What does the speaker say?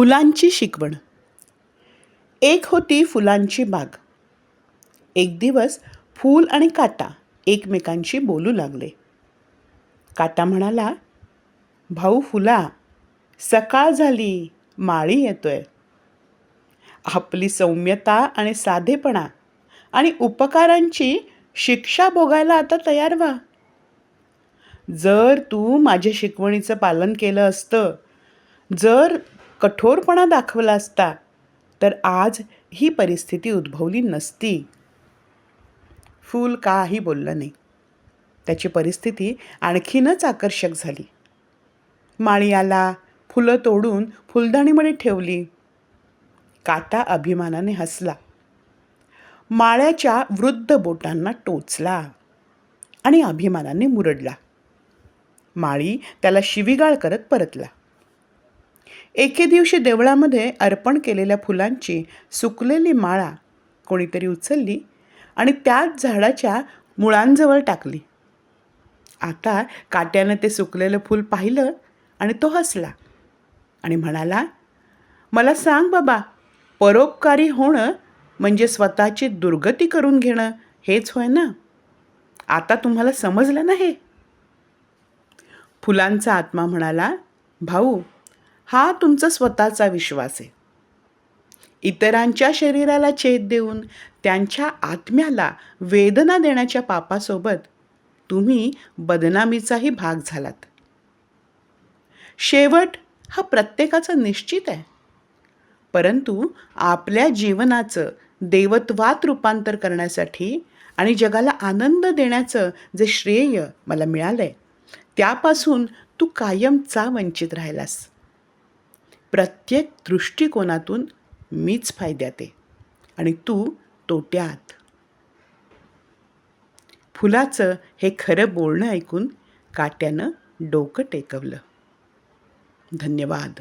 फुलांची शिकवण. एक होती फुलांची बाग. एक दिवस फूल आणि काटा एकमेकांशी बोलू लागले. काटा म्हणाला भाऊ फुला सकाळ झाली माळी येतोय. आपली सौम्यता आणि साधेपणा आणि उपकारांची शिक्षा भोगायला आता तयार व्हा. जर तू माझ्या शिकवणीचं पालन केलं असतं जर कठोरपणा दाखवला असता तर आज ही परिस्थिती उद्भवली नसती. फूल काही बोललं नाही. त्याची परिस्थिती आणखीनच आकर्षक झाली. माळी आला फुलं तोडून फुलदाणीमध्ये ठेवली. काटा अभिमानाने हसला. माळ्याच्या वृद्ध बोटांना टोचला आणि अभिमानाने मुरडला. माळी त्याला शिवीगाळ करत परतला. एके दिवशी देवळामध्ये अर्पण केलेल्या फुलांची सुकलेली माळा कोणीतरी उचलली आणि त्याच झाडाच्या मुळांजवळ टाकली. आता काट्यानं ते सुकलेलं फूल पाहिलं आणि तो हसला आणि म्हणाला मला सांग बाबा परोपकारी होणं म्हणजे स्वतःची दुर्गती करून घेणं हेच होय ना? आता तुम्हाला समजलं ना हे? फुलांचा आत्मा म्हणाला भाऊ हा तुमचा स्वतःचा विश्वास आहे. इतरांच्या शरीराला छेद देऊन त्यांच्या आत्म्याला वेदना देण्याच्या पापासोबत तुम्ही बदनामीचाही भाग झालात. शेवट हा प्रत्येकाचा निश्चित आहे. परंतु आपल्या जीवनाचं देवत्वात रूपांतर करण्यासाठी आणि जगाला आनंद देण्याचं जे श्रेय मला मिळालं आहे त्यापासून तू कायमचा वंचित राहिलास. प्रत्येक दृष्टिकोनातून मीच फायद्यात आहे आणि तू तोट्यात. फुलाचं हे खरं बोलणं ऐकून काट्यानं डोकं टेकवलं. धन्यवाद.